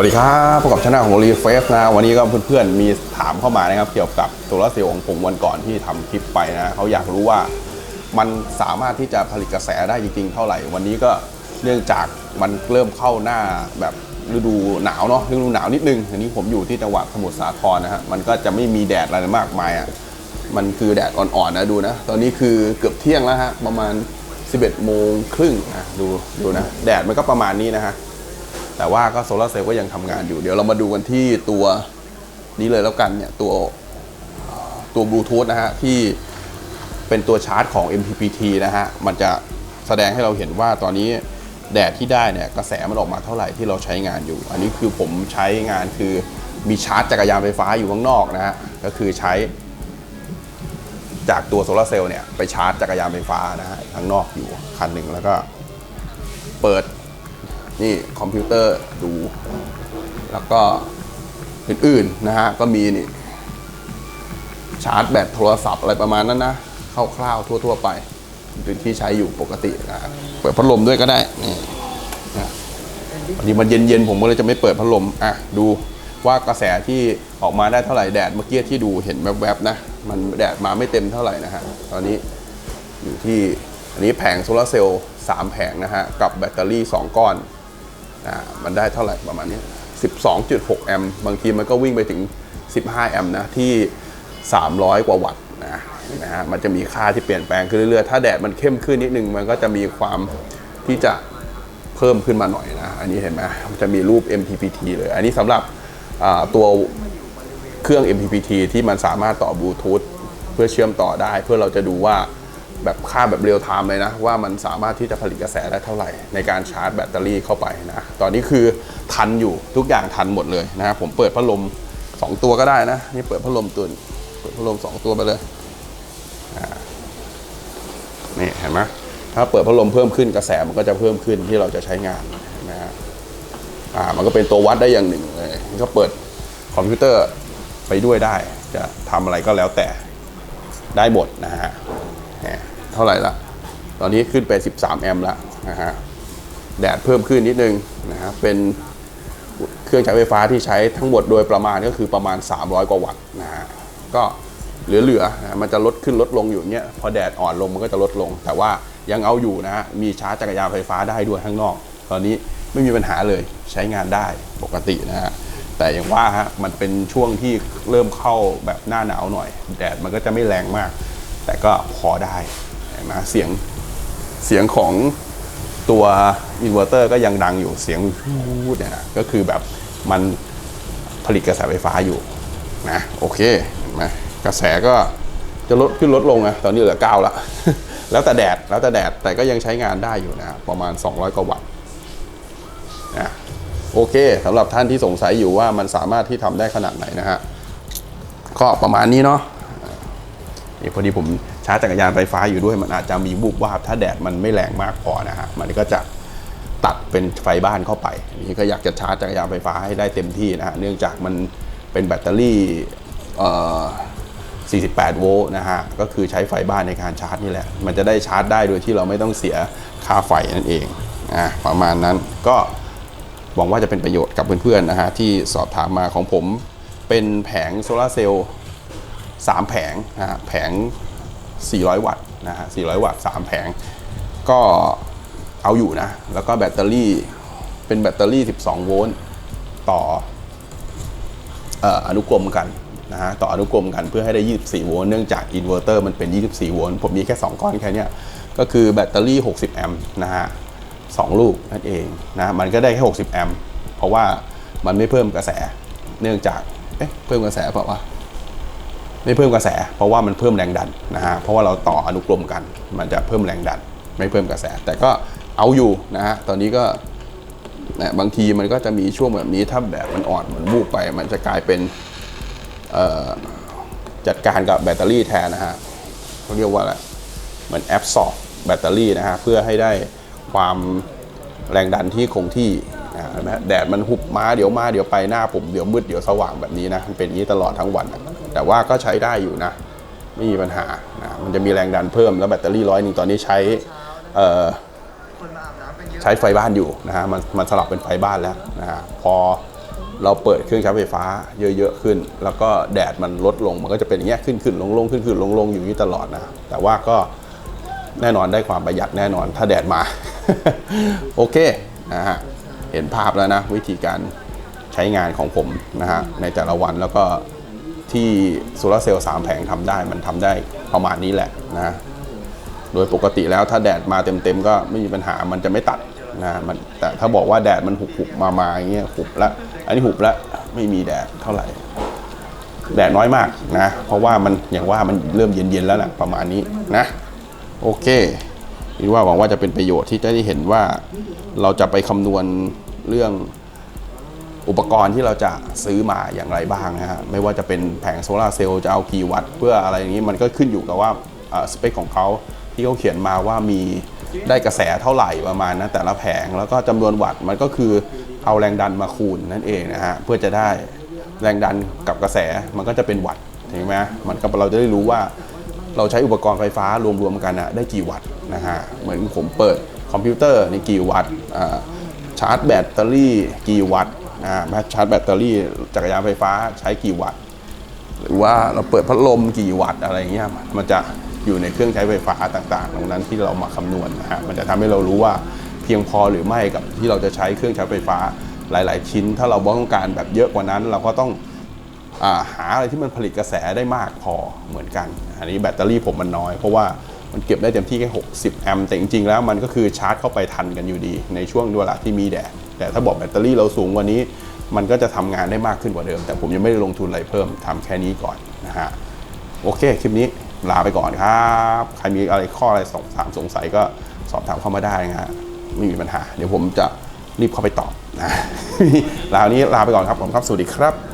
วัสดีครับพบกับช anel ของรีเฟสนะวันนี้ก็เพื่อนๆมีถามเข้ามานะครับเกี่ยวกับโซลาร์เซลล์ของผมวันก่อนที่ทำคลิปไปนะเขาอยากรู้ว่ามันสามารถที่จะผลิตกระแสได้จริงๆ เท่าไหร่ วันนี้ก็เนื่องจากมันเริ่มเข้าหน้าแบบฤดูหนาวเนาะฤดูหนาวนิดนึงอันนี้ผมอยู่ที่จังหวัดสมุทรสาครนะฮะมันก็จะไม่มีแดดอะไรมากมายอะมันคือแดดอ่อนๆนะดูนะ ตอนนี้คือเกือบเที่ยงแล้วฮะประมาณ 11โมงครึ่งนะดูดูนะแดดมันก็ประมาณนี้นะฮะ แต่ว่าก็โซลาร์เซลล์ก็ยังทำงานอยู่ เดี๋ยวเรามาดูกันที่ตัวนี้เลยแล้วกันเนี่ยตัวตัวบลูทูธนะฮะที่เป็นตัวชาร์จของ MPPT นะฮะ มันจะแสดงให้เราเห็นว่าตอนนี้แดดที่ได้เนี่ยกระแสมันออกมาเท่าไหร่ที่เราใช้งานอยู่ อันนี้คือผมใช้งานคือมีชาร์จจักรยานไฟฟ้าอยู่ข้างนอกนะฮะ ก็คือใช้ จากตัวโซลาร์เซลล์เนี่ยไปชาร์จจักรยานไฟฟ้านะฮะข้างนอกอยู่คันหนึ่งแล้วก็เปิด นี่คอมพิวเตอร์ดู แล้วก็อื่นๆนะฮะ ก็มีนี่ชาร์จแบตโทรศัพท์อะไรประมาณนั้นนะคร่าวๆทั่ว ๆ ไปที่ใช้อยู่ปกตินะเปิดพัดลมด้วยก็ได้นี่นะวันนี้มันเย็นๆผมก็เลยจะไม่เปิดพัดลมอะดูว่ากระแสที่ออกมาได้เท่าไหร่แดดเมื่อกี้ที่ดูเห็นแวบๆนะ มันแดดมาไม่เต็มเท่าไหร่นะฮะตอนนี้อยู่ที่อันนี้แผงโซลาร์เซลล์3แผงนะฮะกับแบตเตอรี่ 2 ก้อน อ่ามันได้เท่าไหร่ประมาณนี้ 12.6 แอมป์บางทีมันก็วิ่งไปถึง 15 แอมป์นะที่ 300 กว่าวัตต์นะนะฮะมันจะมีค่าที่เปลี่ยนแปลงขึ้นเรื่อยๆ ถ้าแดดมันเข้มขึ้นนิดนึง มันก็จะมีความที่จะเพิ่มขึ้นมาหน่อยนะ อันนี้เห็นไหมมันจะมีรูป MPPT เลย อันนี้สำหรับตัวเครื่อง MPPT ที่มันสามารถต่อบลูทูธเพื่อเชื่อมต่อได้ เพื่อเราจะดูว่า แบบค่าแบบเรียลไทม์เลยนะ ว่ามันสามารถที่จะผลิตกระแสได้เท่าไหร่ ในการชาร์จแบตเตอรี่เข้าไปนะ ตอนนี้คือทันอยู่ทุกอย่างทันหมดเลยนะผมเปิดพัดลม 2 ตัวก็ได้นะ นี่เปิดพัดลมตัวเปิดพัดลม 2 ตัวไปเลยนี่เห็นไหมถ้าเปิดพัดลมเพิ่มขึ้นกระแสมันก็จะเพิ่มขึ้นที่เราจะใช้งานนะฮะอ่ามันก็เป็นตัววัดได้อย่างหนึ่งเลยก็เปิดคอมพิวเตอร์ไปด้วยได้ จะทำอะไรก็แล้วแต่ได้หมดนะฮะ เท่าไหร่ละ ตอนนี้ขึ้นไป 13 แอมป์แล้วนะฮะ แดดเพิ่มขึ้นนิดนึงนะฮะ เป็นเครื่องใช้ไฟฟ้าที่ใช้ทั้งหมดโดยประมาณก็คือประมาณ 300 กว่าวัตต์นะฮะ ก็เหลือๆนะมันจะลดขึ้นลดลงอยู่เนี้ย พอแดดอ่อนลงมันก็จะลดลง แต่ว่ายังเอาอยู่นะฮะ มีชาร์จจักรยานไฟฟ้าได้ด้วยข้างนอก ตอนนี้ไม่มีปัญหาเลยใช้งานได้ปกตินะฮะแต่อย่างว่าฮะมันเป็นช่วงที่เริ่มเข้าแบบหน้าหนาวหน่อย แดดมันก็จะไม่แรงมาก แต่ก็พอได้เห็นไหมเสียงเสียงของตัวอินเวอร์เตอร์ก็ยังดังอยู่เสียงพูดเนี่ยนะก็คือแบบมันผลิตกระแสไฟฟ้าอยู่นะโอเคเห็นไหมกระแสก็จะลดขึ้นลดลงนะตอนนี้เหลือเก้าแล้วแล้วแต่แดดแล้วแต่แดดแต่ก็ยังใช้งานได้อยู่นะประมาณ 200 กว่าวัตต์นะโอเคสำหรับท่านที่สงสัยอยู่ว่ามันสามารถที่ทำได้ขนาดไหนนะฮะก็ประมาณนี้เนาะ พอดีผมชาร์จจักรยานไฟฟ้าอยู่ด้วยมันอาจจะมีบุบวาบถ้าแดดมันไม่แรงมากพอนะฮะมันก็จะตัดเป็นไฟบ้านเข้าไปนนี้ก็อยากจะชาร์จจักรยานไฟฟ้าให้ได้เต็มที่นะฮะเนื่องจากมันเป็นแบตเตอรี่48 โวลต์นะฮะ ก็คือใช้ไฟบ้านในการชาร์จนี่แหละ มันจะได้ชาร์จได้โดยที่เราไม่ต้องเสียค่าไฟนั่นเอง อะประมาณนั้น ก็หวังว่าจะเป็นประโยชน์กับเพื่อนๆนะฮะที่สอบถามมาของผมเป็นแผงโซลาเซลล์ 3 แผงนะฮะแผง 400 วัตต์นะฮะ400 วัตต์ 3 แผง ก็เอาอยู่นะ แล้วก็แบตเตอรี่เป็นแบตเตอรี่ 12 โวลต์ต่อออนุกรมกันนะฮะต่ออนุกรมกันเพื่อให้ได้ 24 โวลต์เนื่องจากอินเวอร์เตอร์มันเป็น 24 โวลต์ผมมีแค่ 2 ก้อนแค่นี้ก็คือแบตเตอรี่ 60 แอมป์นะฮะสองลูกนั่นเองนะมันก็ได้แค่ 60 แอมป์เพราะว่ามันไม่เพิ่มกระแสเนื่องจากเอ๊ะเพิ่มกระแสเปล่าวะ ไม่เพิ่มกระแส เพราะว่ามันเพิ่มแรงดันนะฮะเพราะว่าเราต่ออนุกรมกัน มันจะเพิ่มแรงดัน ไม่เพิ่มกระแส แต่ก็เอาอยู่นะฮะตอนนี้ก็นะบางทีมันก็จะมีช่วงแบบนี้ถ้าแบบมันอ่อนมันวูบไป มันจะกลายเป็นจัดการกับแบตเตอรี่แทนนะฮะเขาเรียกว่าอะไรเหมือนแอบซอร์แบตเตอรี่นะฮะเพื่อให้ได้ความแรงดันที่คงที่นะแดดมันหุบมาเดี๋ยวมาเดี๋ยวไปหน้าผมเดี๋ยวมืดเดี๋ยวสว่างแบบนี้นะมันเป็นอย่างนี้ตลอดทั้งวันนะ แต่ว่าก็ใช้ได้อยู่นะไม่มีปัญหานะมันจะมีแรงดันเพิ่มแล้วแบตเตอรี่ร้อยหนึ่งตอนนี้ใช้เอ่อใช้ไฟบ้านอยู่นะฮะมันมันสลับเป็นไฟบ้านแล้วนะฮะพอเราเปิดเครื่องใช้ไฟฟ้าเยอะๆขึ้น แล้วก็แดดมันลดลงมันก็จะเป็นอย่างเงี้ยขึ้นขึ้นลงลงขึ้นขึ้นลงลงอยู่อย่างนี้ตลอดนะแต่ว่าก็แน่นอนได้ความประหยัดแน่นอนถ้าแดดมา โอเคนะฮะเห็นภาพแล้วนะ วิธีการใช้งานของผมนะฮะในแต่ละวันแล้วก็ ที่โซลาร์เซลล์สามแผงทำได้มันทำได้ประมาณนี้แหละนะโดยปกติแล้วถ้าแดดมาเต็มๆก็ไม่มีปัญหามันจะไม่ตัดนะมันแต่ถ้าบอกว่าแดดมันหุบหุบๆมามาอย่างเงี้ยหุบละอันนี้หุบละไม่มีแดดเท่าไหร่ แดดน้อยมากนะ เพราะว่ามันอย่างว่ามันเริ่มเย็นๆแล้วนะประมาณนี้นะ โอเคคิดว่าหวังว่าจะเป็นประโยชน์ที่จะได้เห็นว่าเราจะไปคำนวณเรื่อง อุปกรณ์ที่เราจะซื้อมาอย่างไรบ้างนะฮะไม่ว่าจะเป็นแผงโซลาเซลล์จะเอากี่วัตต์เพื่ออะไรอย่างนี้มันก็ขึ้นอยู่กับว่าสเปคของเขาที่เขาเขียนมาว่ามีได้กระแสเท่าไหร่ประมาณนะแต่ละแผงแล้วก็จำนวนวัตต์มันก็คือเอาแรงดันมาคูณนั่นเองนะฮะเพื่อจะได้แรงดันกับกระแสมันก็จะเป็นวัตต์เห็นไหมมันก็เราจะได้รู้ว่าเราใช้อุปกรณ์ไฟฟ้ารวมๆกันอะได้กี่วัตต์นะฮะเหมือนผมเปิดคอมพิวเตอร์นี่กี่วัตต์ชาร์จแบตเตอรี่กี่วัตต์ อ่าแบตชาร์จแบตเตอรี่จักรยานไฟฟ้าใช้กี่วัตต์ หรือว่าเราเปิดพัดลมกี่วัตต์อะไรเงี้ยมันจะอยู่ในเครื่องใช้ไฟฟ้าต่างๆตรงนั้นที่เรามาคำนวณนะฮะมันจะทำให้เรารู้ว่าเพียงพอหรือไม่กับที่เราจะใช้เครื่องใช้ไฟฟ้าหลาย ๆ ชิ้น ถ้าเราต้องการแบบเยอะกว่านั้น เราก็ต้องอาหาอะไรที่มันผลิตกระแสได้มากพอเหมือนกัน อันนี้แบตเตอรี่ผมมันน้อยเพราะว่า มันเก็บได้เต็มที่แค่ 60 แอมป์แต่จริงๆแล้วมันก็คือชาร์จเข้าไปทันกันอยู่ดี ในช่วงเวลาที่มีแดดแต่ถ้าบอกแบตเตอรี่เราสูงกว่านี้ มันก็จะทำงานได้มากขึ้นกว่าเดิม แต่ผมยังไม่ได้ลงทุนอะไรเพิ่มทำแค่นี้ก่อนนะฮะโอเคคลิปนี้ลาไปก่อนครับ ใครมีอะไรข้ออะไรสงถามสงสัยก็สอบถามเข้ามาได้นะฮะไม่มีปัญหา เดี๋ยวผมจะรีบเข้าไปตอบนะลาวันนี้ลาไปก่อนครับผมครับสวัสดีครับ